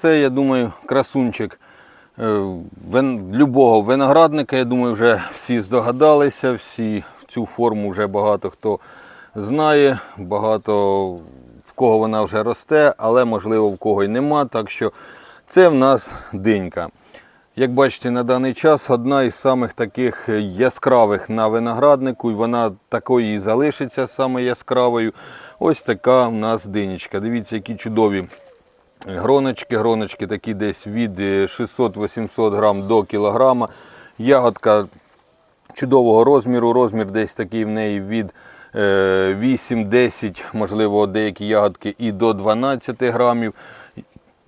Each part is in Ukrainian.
Це, я думаю, красунчик е, вин, любого виноградника. Я думаю, вже всі здогадалися, всі в цю форму вже багато хто знає, багато в кого вона вже росте, але можливо в кого й нема. Так що це в нас динька. Як бачите, на даний час одна із самих таких яскравих на винограднику, і вона такою і залишиться саме яскравою. Ось така в нас динічка. Дивіться, які чудові гроночки. Гроночки такі десь від е, 600-800 грам до кілограма. Ягодка чудового розміру. Розмір десь такий в неї від е, 8-10, можливо, деякі ягодки і до 12 грамів.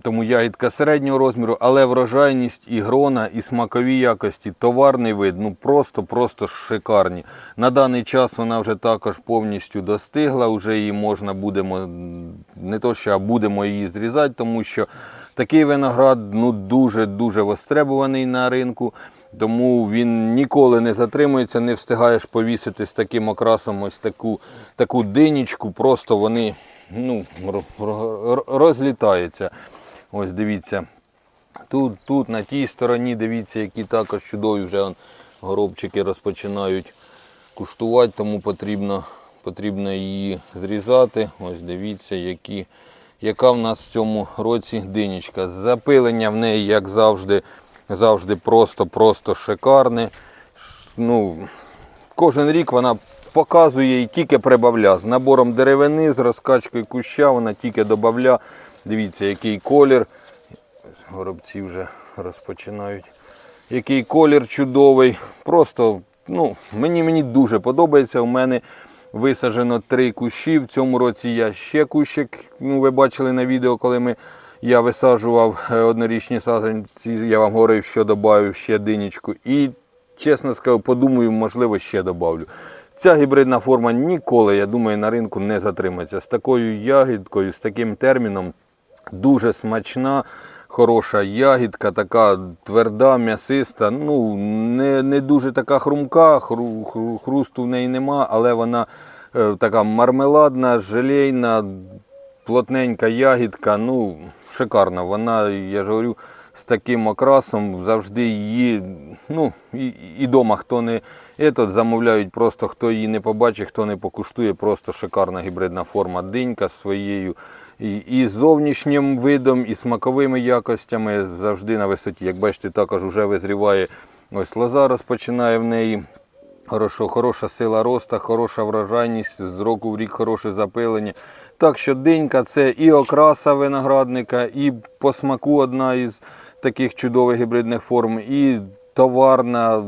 Тому ягідка середнього розміру, але врожайність і грона, і смакові якості, товарний вид, ну просто-просто шикарні. На даний час вона вже також повністю достигла, вже її можна будемо, не то що а будемо її зрізати, тому що такий виноград ну, дуже-дуже востребуваний на ринку. Тому він ніколи не затримується, не встигаєш повісити з таким окрасом ось таку, таку динічку, просто вони ну, ро- ро- розлітаються. Ось дивіться. Тут, тут на тій стороні, дивіться, які також чудові вже горобчики розпочинають куштувати, тому потрібно, потрібно її зрізати. Ось дивіться, які, яка в нас в цьому році динічка. Запилення в неї, як завжди, завжди просто-просто шикарне. Ну, кожен рік вона показує і тільки прибавля. З набором деревини, з розкачкою куща, вона тільки додавля. Дивіться, який колір. Горобці вже розпочинають. Який колір чудовий. Просто ну, мені, мені дуже подобається. У мене висаджено три кущі. В цьому році я ще кущик. Ну, ви бачили на відео, коли ми, я висаджував е, однорічні саджанці. Я вам говорив, що додав ще динічку. І чесно скажу, подумаю, можливо, ще додавлю. Ця гібридна форма ніколи, я думаю, на ринку не затримається. З такою ягідкою, з таким терміном дуже смачна, хороша ягідка, така тверда, м'ясиста. Ну, не, не дуже така хрумка, хру, хру- хрусту в неї нема, але вона е, така мармеладна, желейна, плотненька ягідка. Ну, шикарна. Вона, я ж говорю, з таким окрасом завжди її, ну, і, і дома хто не етот, замовляють просто, хто її не побачить, хто не покуштує, просто шикарна гібридна форма динька з своєю і, зовнішнім видом, і смаковими якостями завжди на висоті. Як бачите, також вже визріває ось лоза розпочинає в неї. Хорошо, хороша сила росту, хороша врожайність, з року в рік хороше запилення. Так що динька це і окраса виноградника, і по смаку одна із таких чудових гібридних форм, і товарна,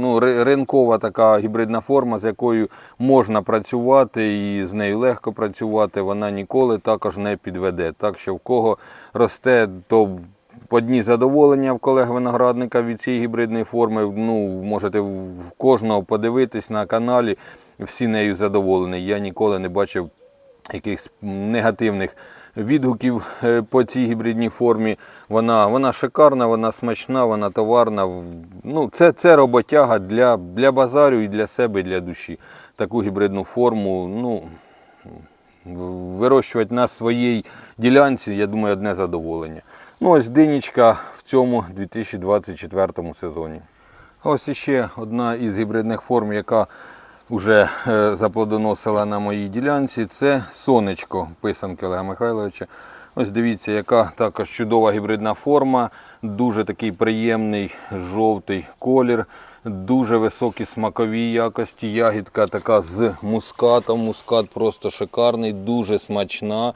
ну, ринкова така гібридна форма, з якою можна працювати і з нею легко працювати. Вона ніколи також не підведе. Так що в кого росте, то одні задоволення в колег виноградника від цієї гібридної форми. Ну, можете в кожного подивитись на каналі. Всі нею задоволені. Я ніколи не бачив якихось негативних відгуків е, по цій гібридній формі. Вона, вона шикарна, вона смачна, вона товарна. Ну, це, це роботяга для, для базарю і для себе, і для душі. Таку гібридну форму. Ну, вирощувати на своїй ділянці, я думаю, одне задоволення. Ну, ось динічка в цьому 2024 сезоні. Ось іще одна із гібридних форм, яка вже е, заплодоносила на моїй ділянці, це сонечко писанки Олега Михайловича. Ось дивіться, яка також чудова гібридна форма, дуже такий приємний жовтий колір, дуже високі смакові якості. Ягідка така з мускатом. Мускат просто шикарний, дуже смачна.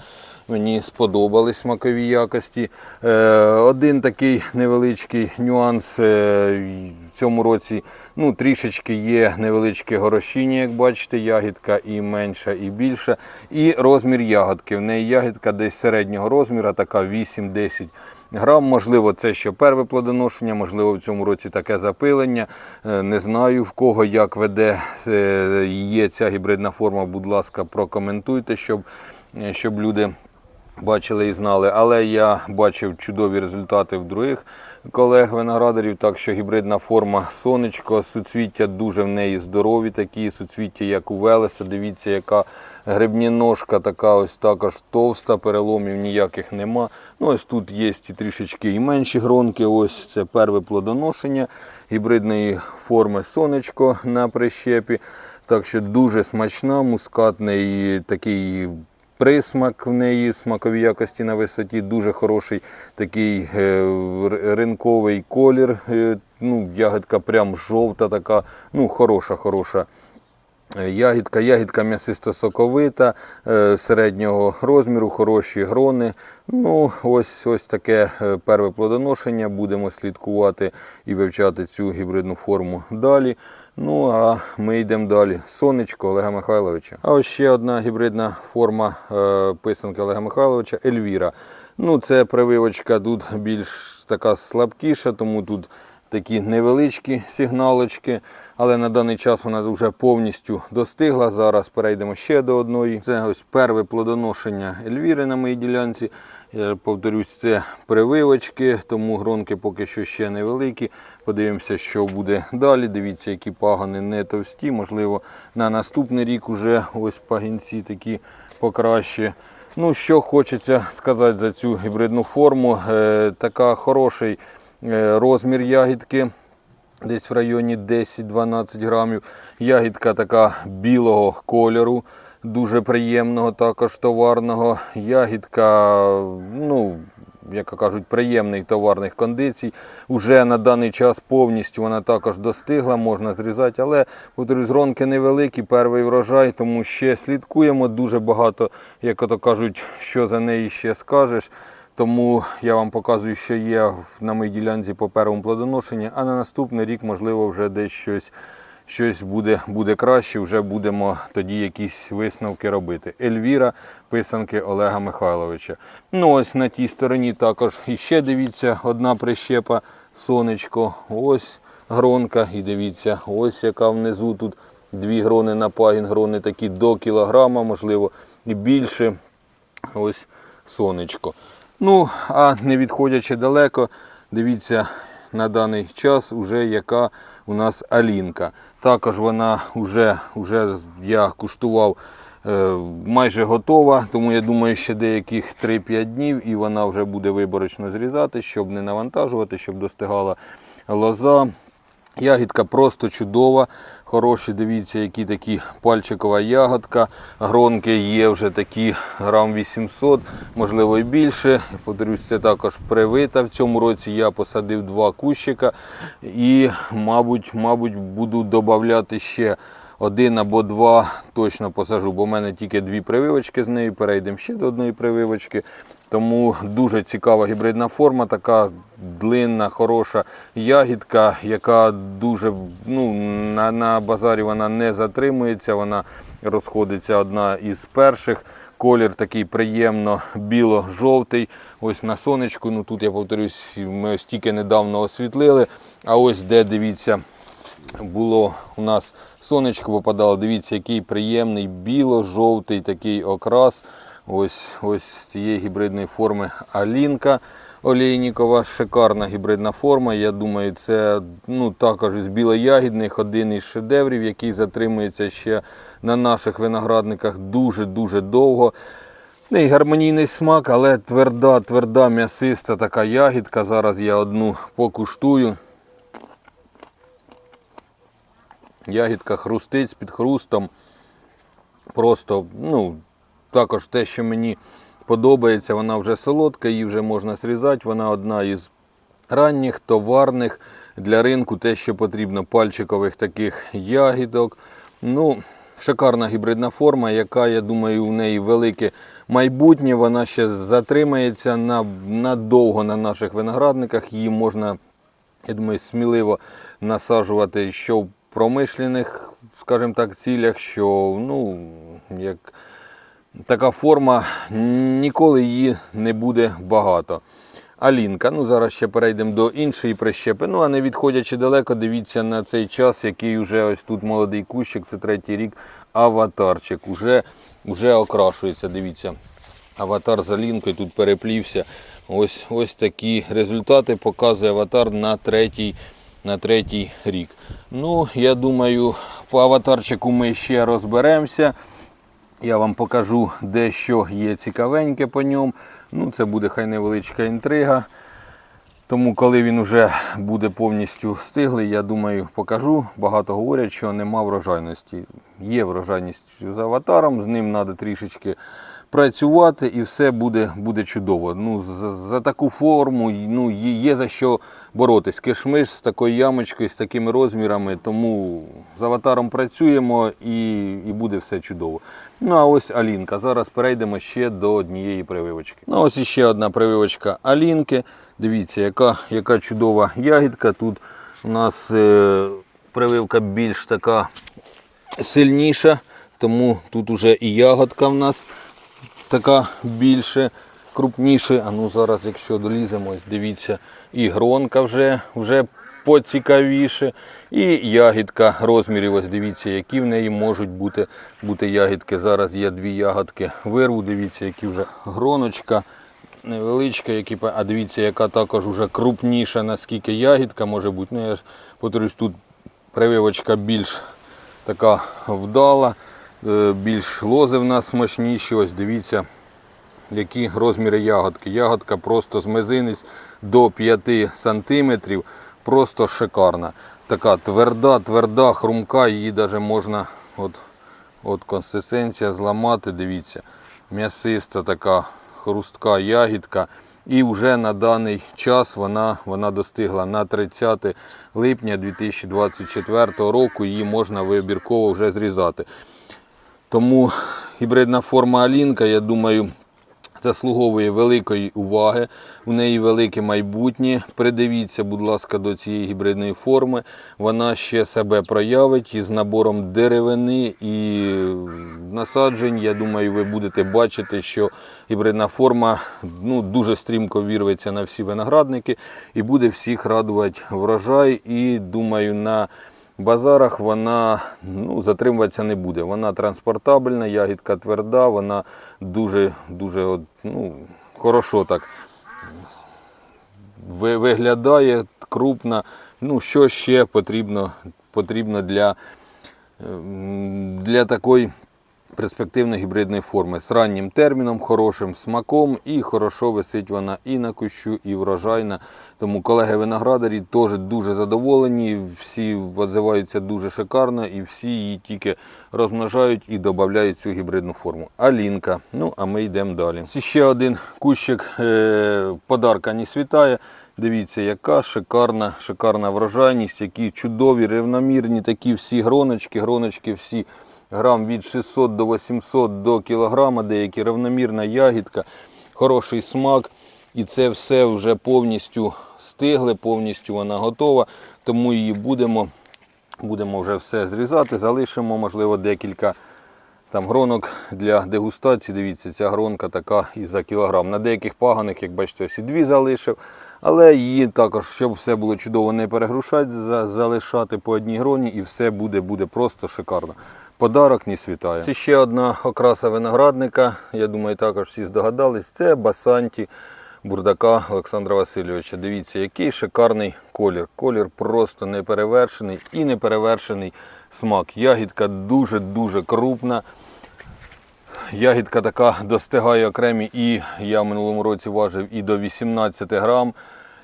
Мені сподобались смакові якості. Е, один такий невеличкий нюанс е, в цьому році. Ну, трішечки є невеличке горошіння, як бачите, ягідка і менша, і більша. І розмір ягодки. В неї ягідка десь середнього розміру, така 8-10 грам. Можливо, це ще перше плодоношення, можливо, в цьому році таке запилення. Е, Не знаю в кого як веде е, є ця гібридна форма. Будь ласка, прокоментуйте, щоб, е, щоб люди бачили і знали. Але я бачив чудові результати в других колег виноградарів. Так що гібридна форма сонечко, суцвіття дуже в неї здорові, такі суцвіття, як у Велеса. Дивіться, яка грибні ножка така ось також товста, переломів ніяких нема. Ну, ось тут є і трішечки і менші гронки. Ось це перве плодоношення гібридної форми сонечко на прищепі. Так що дуже смачна, мускатний такий присмак в неї, смакові якості на висоті, дуже хороший такий е, ринковий колір. Е, ну, ягодка прям жовта, така, ну, хороша, хороша. Е, Ягідка, ягідка м'ясисто-соковита, середнього розміру, хороші грони. Ну, ось, ось таке перше плодоношення. Будемо слідкувати і вивчати цю гібридну форму далі. Ну, а ми йдемо далі. Сонечко Олега Михайловича. А ось ще одна гібридна форма е, писанки Олега Михайловича Ельвіра. Ну, це прививочка тут більш така слабкіша, тому тут такі невеличкі сигналочки, але на даний час вона вже повністю достигла. Зараз перейдемо ще до одної. Це ось перше плодоношення Ельвіри на моїй ділянці. Я повторюсь, це прививочки, тому гронки поки що ще невеликі. Подивимося, що буде далі. Дивіться, які пагони не товсті. Можливо, на наступний рік уже ось пагінці такі покраще. Ну, що хочеться сказати за цю гібридну форму. Е, така хороший розмір ягідки. Десь в районі 10-12 грамів. Ягідка така білого кольору, дуже приємного, також товарного. Ягідка, ну, як кажуть, приємних товарних кондицій. Уже на даний час повністю вона також достигла, можна зрізати, але гронки невеликі, перший врожай, тому ще слідкуємо дуже багато, як ото кажуть, що за неї ще скажеш. Тому я вам показую, що є на моїй ділянці по першому плодоношенні, а на наступний рік, можливо, вже десь щось, щось буде, буде краще, вже будемо тоді якісь висновки робити. Ельвіра, писанки Олега Михайловича. Ну ось на тій стороні також іще дивіться, одна прищепа, сонечко, ось гронка, і дивіться, ось яка внизу тут дві грони на пагін, грони такі до кілограма, можливо, і більше. Ось сонечко. Ну, а не відходячи далеко, дивіться на даний час уже яка у нас алінка. Також вона вже, вже я куштував е, майже готова, тому я думаю, ще деяких 3-5 днів і вона вже буде виборочно зрізати, щоб не навантажувати, щоб достигала лоза. Ягідка просто чудова. Хороші, дивіться, які такі пальчикова ягодка. Гронки є вже такі грам 800, можливо і більше. Повторюсь, це також привита. В цьому році я посадив два кущика і, мабуть, мабуть, буду додати ще один або два точно посажу, бо в мене тільки дві прививочки з нею. Перейдемо ще до одної прививочки. Тому дуже цікава гібридна форма, така длинна, хороша ягідка, яка дуже ну, на, на базарі вона не затримується, вона розходиться одна із перших. Колір такий приємно біло-жовтий. Ось на сонечку. Ну тут я повторюсь, ми ось тільки недавно освітлили. А ось де дивіться, було у нас сонечко попадало. Дивіться, який приємний біло-жовтий такий окрас. Ось ось цієї гібридної форми Алінка Олейнікова. Шикарна гібридна форма. Я думаю, це ну, також із білоягідних один із шедеврів, який затримується ще на наших виноградниках дуже-дуже довго. Не гармонійний смак, але тверда, тверда, м'ясиста така ягідка. Зараз я одну покуштую. Ягідка хрустить з під хрустом. Просто, ну, також те, що мені подобається, вона вже солодка, її вже можна зрізати. Вона одна із ранніх, товарних для ринку, те, що потрібно, пальчикових таких ягідок. Ну, шикарна гібридна форма, яка, я думаю, у неї велике майбутнє. Вона ще затримається на, надовго на наших виноградниках. Її можна, я думаю, сміливо насаджувати що в промишлених, скажімо так, цілях, що ну, як така форма, ніколи її не буде багато. Алінка. Ну, зараз ще перейдемо до іншої прищепи. Ну, а не відходячи далеко, дивіться на цей час, який вже ось тут молодий кущик, це третій рік, аватарчик. Уже, уже окрашується, дивіться. Аватар з Алінкою тут переплівся. ось, ось такі результати показує аватар на третій, на третій рік. Ну, я думаю, по аватарчику ми ще розберемося. Я вам покажу дещо є цікавеньке по ньому. Ну, це буде хай невеличка інтрига. Тому, коли він вже буде повністю стиглий, я думаю, покажу. Багато говорять, що нема врожайності. Є врожайність з аватаром, з ним треба трішечки працювати і все буде, буде чудово. Ну, за, за таку форму ну, є за що боротись. Кишмиш з такою ямочкою, з такими розмірами, тому з аватаром працюємо і, і буде все чудово. Ну а ось Алінка. Зараз перейдемо ще до однієї прививочки. Ну ось іще одна прививочка Алінки. Дивіться, яка, яка чудова ягідка. Тут у нас е, прививка більш така сильніша, тому тут уже і ягодка в нас така більше, крупніша. А ну зараз, якщо доліземо, дивіться, і гронка вже, вже поцікавіше. І ягідка розмірів, ось дивіться, які в неї можуть бути, бути ягідки. Зараз я дві ягодки вирву, дивіться, які вже гроночка невеличка, які, а дивіться, яка також вже крупніша, наскільки ягідка може бути. Ну, я ж повторюсь, тут прививочка більш така вдала, більш лози в нас смачніші. Ось дивіться, які розміри ягодки. Ягодка просто з мизинець до 5 сантиметрів. Просто шикарна. Така тверда, тверда, хрумка, її навіть можна, от, от консистенція зламати, дивіться. М'ясиста така хрустка ягідка. І вже на даний час вона, вона достигла на 30 липня 2024 року. Її можна вибірково вже зрізати. Тому гібридна форма Алінка, я думаю, заслуговує великої уваги. У неї велике майбутнє. Придивіться, будь ласка, до цієї гібридної форми. Вона ще себе проявить із набором деревини і насаджень. Я думаю, ви будете бачити, що гібридна форма ну, дуже стрімко вірветься на всі виноградники і буде всіх радувати врожай. І думаю, на базарах вона ну, затримуватися не буде. Вона транспортабельна, ягідка тверда, вона дуже, дуже ну, хорошо так виглядає крупна. Ну, що ще потрібно, потрібно для, ем, для такої перспективної гібридної форми з раннім терміном, хорошим смаком і хорошо висить вона і на кущу, і врожайна. Тому колеги виноградарі теж дуже задоволені, всі відзиваються дуже шикарно і всі її тільки розмножають і додають цю гібридну форму. Алінка. Ну, а ми йдемо далі. Ще один кущик е, подарка не світає. Дивіться, яка шикарна, шикарна врожайність, які чудові, рівномірні такі всі гроночки, гроночки всі грам від 600 до 800 до кілограма, деякі рівномірна ягідка, хороший смак. І це все вже повністю стигле, повністю вона готова. Тому її будемо, будемо вже все зрізати. Залишимо, можливо, декілька там гронок для дегустації. Дивіться, ця гронка така і за кілограм. На деяких паганих, як бачите, всі дві залишив. Але її також, щоб все було чудово, не перегрушати, залишати по одній гроні і все буде, буде просто шикарно. Подарок не світає. Це ще одна окраса виноградника. Я думаю, також всі здогадались. Це басанті бурдака Олександра Васильовича. Дивіться, який шикарний колір. Колір просто неперевершений і неперевершений смак. Ягідка дуже-дуже крупна. Ягідка така достигає окремі, і я минулому році важив і до 18 грам.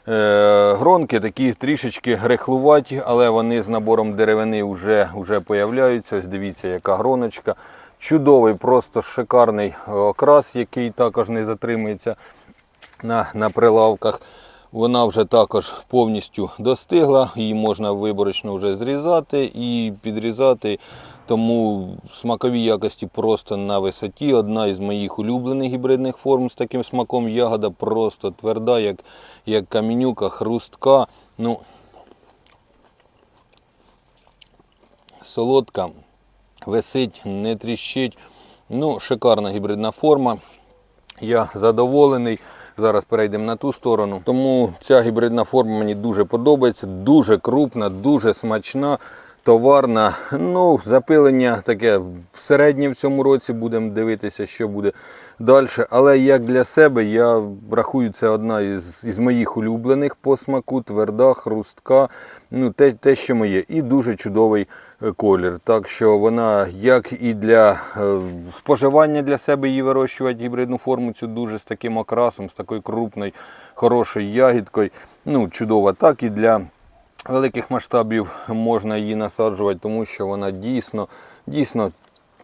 Е, Гронки такі трішечки грехлуваті, але вони з набором деревини вже, вже появляються. Ось дивіться, яка гроночка. Чудовий, просто шикарний окрас, який також не затримується на, на прилавках. Вона вже також повністю достигла, її можна виборочно вже зрізати і підрізати. Тому смакові якості просто на висоті. Одна із моїх улюблених гібридних форм з таким смаком ягода просто тверда, як, як камінюка, хрустка. Ну, солодка, висить, не тріщить. Ну, шикарна гібридна форма. Я задоволений. Зараз перейдемо на ту сторону. Тому ця гібридна форма мені дуже подобається, дуже крупна, дуже смачна. Товарна. Ну, запилення таке середнє в цьому році, будемо дивитися, що буде далі. Але як для себе, я рахую, це одна із, із моїх улюблених по смаку, тверда, хрустка, ну, те, те, що моє. І дуже чудовий е, колір. Так що вона як і для е, споживання для себе її вирощувати гібридну форму, цю дуже з таким окрасом, з такою крупною, хорошою ягідкою. Ну, чудова, так і для великих масштабів можна її насаджувати, тому що вона дійсно, дійсно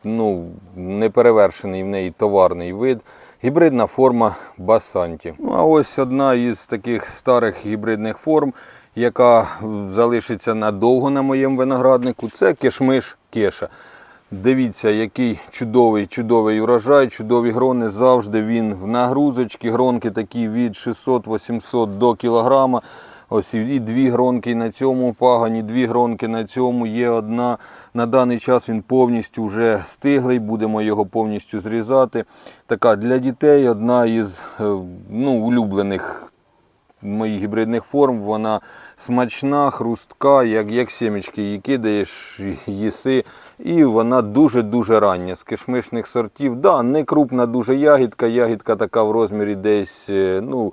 ну, неперевершений в неї товарний вид. Гібридна форма Басанті. Ну, а ось одна із таких старих гібридних форм, яка залишиться надовго на моєму винограднику, це кишмиш кеша. Дивіться, який чудовий, чудовий урожай, чудові грони. Завжди він в нагрузочці. Гронки такі від 600-800 до кілограма. Ось і- дві гронки на цьому пагані, дві гронки на цьому. Є одна. На даний час він повністю вже стиглий, будемо його повністю зрізати. Така для дітей одна із е, ну, улюблених моїх гібридних форм. Вона смачна, хрустка, як, як сімечки її кидаєш, їси. І вона дуже-дуже рання з кишмишних сортів. Да, не крупна дуже ягідка. Ягідка така в розмірі десь е, ну, 3,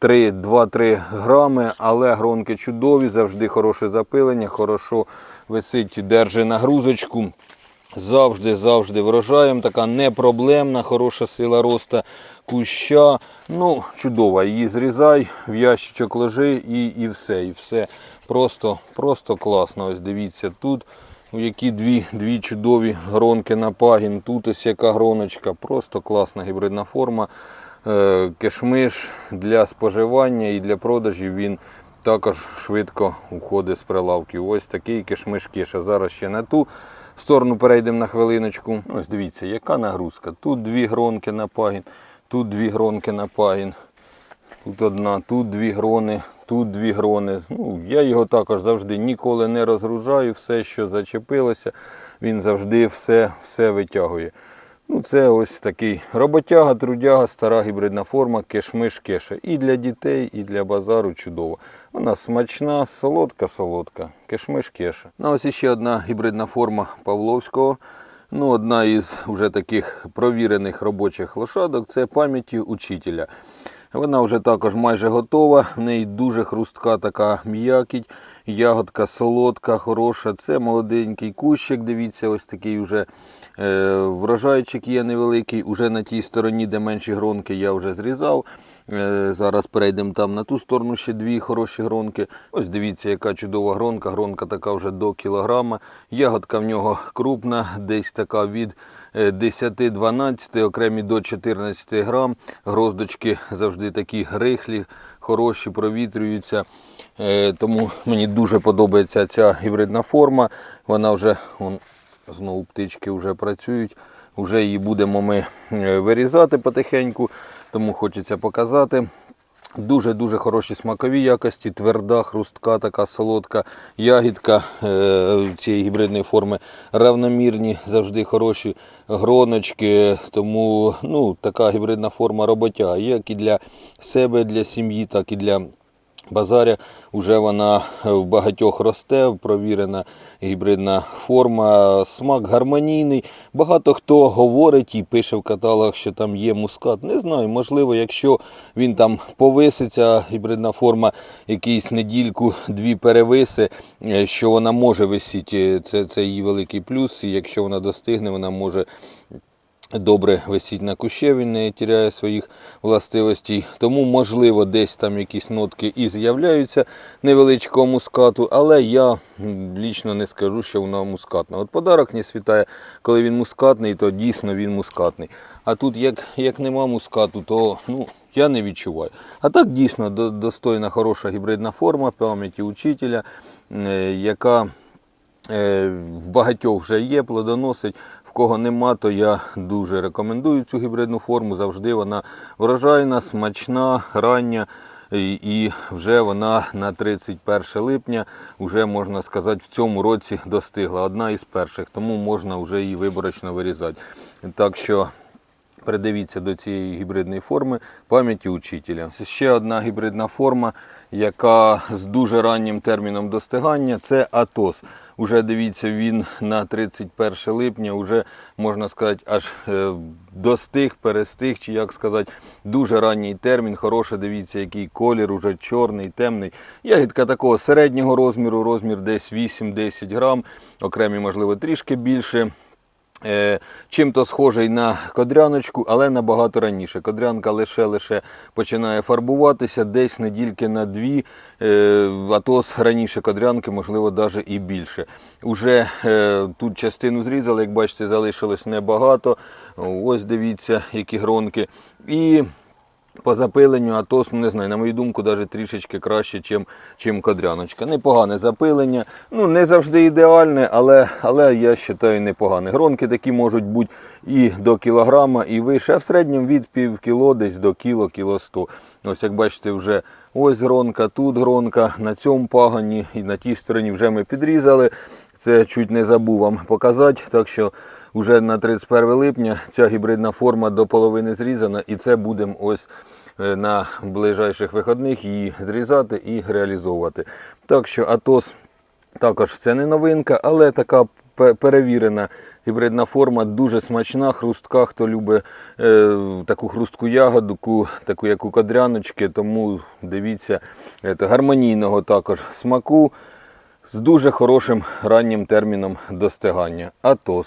2-3 грами, але гронки чудові, завжди хороше запилення, хорошо висить, держи нагрузочку. Завжди, завжди врожаєм. Така непроблемна, хороша сила росту куща. Ну, чудова. Її зрізай, в ящичок ложи і, і все. І все. Просто, просто класно. Ось дивіться тут. Які дві, дві чудові гронки на пагін. Тут ось яка гроночка. Просто класна гібридна форма. Е, Кишмиш для споживання і для продажів він також швидко уходить з прилавків. Ось такий кишмиш киша. Зараз ще на ту сторону перейдемо на хвилиночку. Ось дивіться, яка нагрузка. Тут дві гронки на пагін, тут дві гронки на пагін. Тут одна, тут дві грони, тут дві грони. Ну, я його також завжди ніколи не розгружаю. Все, що зачепилося, він завжди все, все витягує. Ну, це ось такий роботяга, трудяга, стара гібридна форма, кешмиш кеша. І для дітей, і для базару чудово. Вона смачна, солодка-солодка. Кешмиш кеша. Ну, ось ще одна гібридна форма Павловського. Ну, одна із вже таких провірених робочих лошадок це пам'яті учителя. Вона вже також майже готова. В неї дуже хрустка така м'якіть, ягодка солодка, хороша. Це молоденький кущик. Дивіться, ось такий вже е, врожайчик є невеликий. Уже на тій стороні, де менші гронки, я вже зрізав. Е, Зараз перейдемо там на ту сторону ще дві хороші гронки. Ось дивіться, яка чудова гронка. Гронка така вже до кілограма. Ягодка в нього крупна, десь така від 10-12, окремі до 14 грам. Гроздочки завжди такі рихлі, хороші, провітрюються. Е, Тому мені дуже подобається ця гібридна форма. Вона вже вон, знову птички вже працюють. Вже її будемо ми е, вирізати потихеньку, тому хочеться показати. Дуже-дуже хороші смакові якості, тверда, хрустка, така солодка ягідка е, цієї гібридної форми равномірні, завжди хороші гроночки. Тому ну, така гібридна форма роботяга, як і для себе, для сім'ї, так і для базаря. Уже вона в багатьох росте, провірена гібридна форма, смак гармонійний. Багато хто говорить і пише в каталогах, що там є мускат. Не знаю, можливо, якщо він там повиситься, гібридна форма, якийсь недільку, дві перевиси, е, що вона може висіти. Це, це її великий плюс. І якщо вона достигне, вона може добре висіть на кущі, він не тіряє своїх властивостей. Тому, можливо, десь там якісь нотки і з'являються невеличкого мускату, але я лічно не скажу, що вона мускатна. От подарок не світає, коли він мускатний, то дійсно він мускатний. А тут, як, як нема мускату, то ну, я не відчуваю. А так дійсно достойна, хороша гібридна форма пам'яті учителя, е, яка В багатьох вже є, плодоносить. В кого нема, то я дуже рекомендую цю гібридну форму. Завжди вона врожайна, смачна, рання. І і вже вона на 31 липня, вже можна сказати, в цьому році достигла. Одна із перших, тому можна вже її виборочно вирізати. Так що Придивіться до цієї гібридної форми пам'яті учителя. Це ще одна гібридна форма, яка з дуже раннім терміном достигання це Атос. Уже дивіться, він на 31 липня, вже можна сказати, аж е, достиг, перестиг, чи як сказати, дуже ранній термін. Хороше, дивіться, який колір, уже чорний, темний. Ягідка такого середнього розміру, розмір десь 8-10 грам, окремі, можливо, трішки більше. Е, Чим-то схожий на кодряночку, але набагато раніше. Кодрянка лише-лише починає фарбуватися десь недільки на дві, е, а то раніше кодрянки, можливо, навіть і більше. Уже е, тут частину зрізали, як бачите, залишилось небагато. Ось дивіться, які гронки. І по запиленню Атос, ну не знаю, на мою думку, навіть трішечки краще, чим, чим кодряночка. Непогане запилення. Ну, не завжди ідеальне, але, але я вважаю непогане. Гронки такі можуть бути і до кілограма, і вище, а в середньому від пів кіло десь до кіло, кіло сто. Ось як бачите, вже ось гронка, тут гронка, на цьому пагані і на тій стороні вже ми підрізали. Це чуть не забув вам показати. Так що вже на 31 липня ця гібридна форма до половини зрізана, і це будемо ось е, на ближайших виходних її зрізати і реалізовувати. Так що Атос також це не новинка, але така перевірена гібридна форма, дуже смачна, хрустка, хто любить е, таку хрустку ягоду, таку як у кодряночки, тому дивіться, е, гармонійного також смаку з дуже хорошим раннім терміном достигання. Атос.